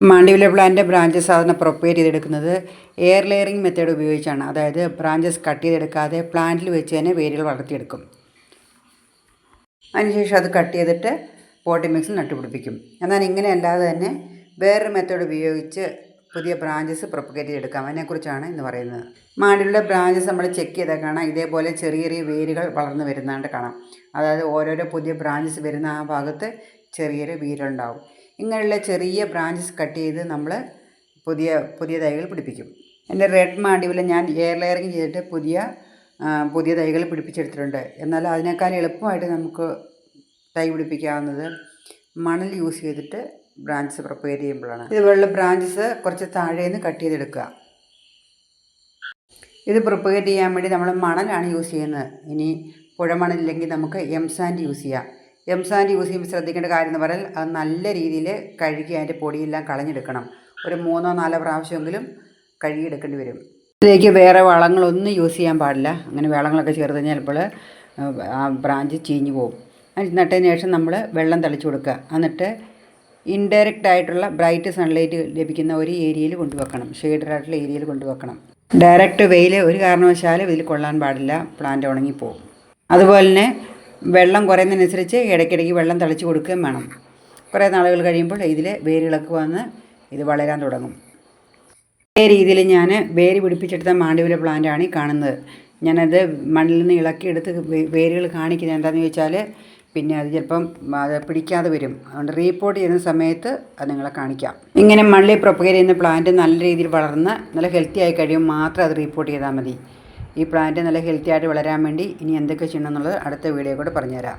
മാണ്ടിവില plant branches സാധനം പ്രൊപ്പയർ ചെയ്തെടുക്കുന്നത് air layering method ഉപയോഗിച്ചാണ്. അതായത് ബ്രാഞ്ചസ് കട്ട് ചെയ്തെടുക്കാതെ പ്ലാന്റിൽ വെച്ച് തന്നെ വേരുകൾ വളർത്തിയെടുക്കും. അതിനുശേഷം അത് കട്ട് ചെയ്തിട്ട് പോട്ടി മിക്സിൽ നട്ടുപിടിപ്പിക്കും. എന്നാൽ ഇങ്ങനെ അല്ലാതെ തന്നെ വേറൊരു മെത്തേഡ് ഉപയോഗിച്ച് പുതിയ ബ്രാഞ്ചസ് പ്രൊപ്പഗേറ്റ് ചെയ്തെടുക്കാം. അതിനെക്കുറിച്ചാണ് ഇന്ന് പറയുന്നത്. മാടിലുള്ള ബ്രാഞ്ചസ് നമ്മൾ ചെക്ക് ചെയ്താൽ കാണാം. ഇതേപോലെ ചെറിയ ചെറിയ വേരുകൾ വളർന്നു വരുന്നതായിട്ട് കാണാം. അതായത് ഓരോരോ പുതിയ ബ്രാഞ്ചസ് വരുന്ന ആ ഭാഗത്ത് ചെറിയൊരു വേരുണ്ടാവും ഇങ്ങനെയുള്ള ചെറിയ ബ്രാഞ്ചസ് കട്ട് ചെയ്ത് നമ്മൾ പുതിയ പുതിയ തൈകൾ പിടിപ്പിക്കും. എന്റെ റെഡ് മാണ്ടിവിൽ ഞാൻ എയർ ലെയറിങ് ചെയ്തിട്ട് പുതിയ പുതിയ തൈകൾ പിടിപ്പിച്ചെടുത്തിട്ടുണ്ട്. എന്നാൽ അതിനേക്കാൾ എളുപ്പമായിട്ട് നമുക്ക് തൈ പിടിപ്പിക്കാവുന്നത് മണൽ യൂസ് ചെയ്തിട്ട് ബ്രാഞ്ചസ് പ്രിപ്പയർ ചെയ്യുമ്പോഴാണ്. ഇതുപോലുള്ള ബ്രാഞ്ചസ് കുറച്ച് താഴേന്ന് കട്ട് ചെയ്തെടുക്കുക. ഇത് പ്രിപ്പയർ ചെയ്യാൻ വേണ്ടി നമ്മൾ മണലാണ് യൂസ് ചെയ്യുന്നത്. ഇനി പുഴമണലില്ലെങ്കിൽ നമുക്ക് എം സാൻഡ് യൂസ് ചെയ്യാം. എം സാൻഡ് യൂസ് ചെയ്യുമ്പോൾ ശ്രദ്ധിക്കേണ്ട കാര്യം എന്ന് പറഞ്ഞാൽ അത് നല്ല രീതിയിൽ കഴുകി അതിന്റെ പൊടിയെല്ലാം കളഞ്ഞെടുക്കണം. ഒരു മൂന്നോ നാലോ പ്രാവശ്യമെങ്കിലും കഴുകിയെടുക്കേണ്ടി വരും. ഇതിലേക്ക് വേറെ വളങ്ങളൊന്നും യൂസ് ചെയ്യാൻ പാടില്ല. അങ്ങനെ വളങ്ങളൊക്കെ ചേർത്ത് കഴിഞ്ഞാൽ ഇപ്പോൾ ആ ബ്രാഞ്ച് ചീഞ്ഞു പോകും നട്ടതിന് ശേഷം നമ്മൾ വെള്ളം തളിച്ചു കൊടുക്കുക. എന്നിട്ട് ഇൻഡയറക്റ്റ് ആയിട്ടുള്ള ബ്രൈറ്റ് സൺലൈറ്റ് ലഭിക്കുന്ന ഒരു ഏരിയയിൽ കൊണ്ടുവെക്കണം. ഷെയ്ഡഡ് ആയിട്ടുള്ള ഏരിയയിൽ കൊണ്ടുവെക്കണം. ഡയറക്റ്റ് വെയിൽ ഒരു കാരണവശാലും ഇതിൽ കൊള്ളാൻ പാടില്ല. പ്ലാന്റ് ഉണങ്ങിപ്പോവും. അതുപോലെ തന്നെ വെള്ളം കുറയുന്നതിനനുസരിച്ച് ഇടയ്ക്കിടയ്ക്ക് വെള്ളം തളിച്ച് കൊടുക്കുകയും വേണം. കുറേ നാളുകൾ കഴിയുമ്പോൾ ഇതിൽ വേരുകളൊക്കെ വന്ന് ഇത് വളരാൻ തുടങ്ങും. ഇതേ രീതിയിൽ ഞാൻ വേര് പിടിപ്പിച്ചെടുത്ത മാണ്ടിവില പ്ലാന്റാണ് ഈ കാണുന്നത്. ഞാനത് മണ്ണിൽ നിന്ന് ഇളക്കിയെടുത്ത് വേരുകൾ കാണിക്കുന്നത് എന്താണെന്ന് ചോദിച്ചാൽ പിന്നെ അത് ചിലപ്പം അത് പിടിക്കാതെ വരും. അതുകൊണ്ട് റീപ്പോർട്ട് ചെയ്യുന്ന സമയത്ത് അത് നിങ്ങളെ കാണിക്കാം. ഇങ്ങനെ മണ്ണിൽ പ്രൊപ്പഗേറ്റ് ചെയ്യുന്ന പ്ലാന്റ് നല്ല രീതിയിൽ വളർന്ന് നല്ല ഹെൽത്തി ആയി കഴിയുമ്പോൾ മാത്രം അത് റീപ്പോർട്ട് ചെയ്താൽ മതി. ഈ പ്ലാന്റ് നല്ല ഹെൽത്തി ആയിട്ട് വളരാൻ വേണ്ടി ഇനി എന്തൊക്കെ ചെയ്യണം എന്നുള്ളത് അടുത്ത വീഡിയോ കൂടെ പറഞ്ഞുതരാം.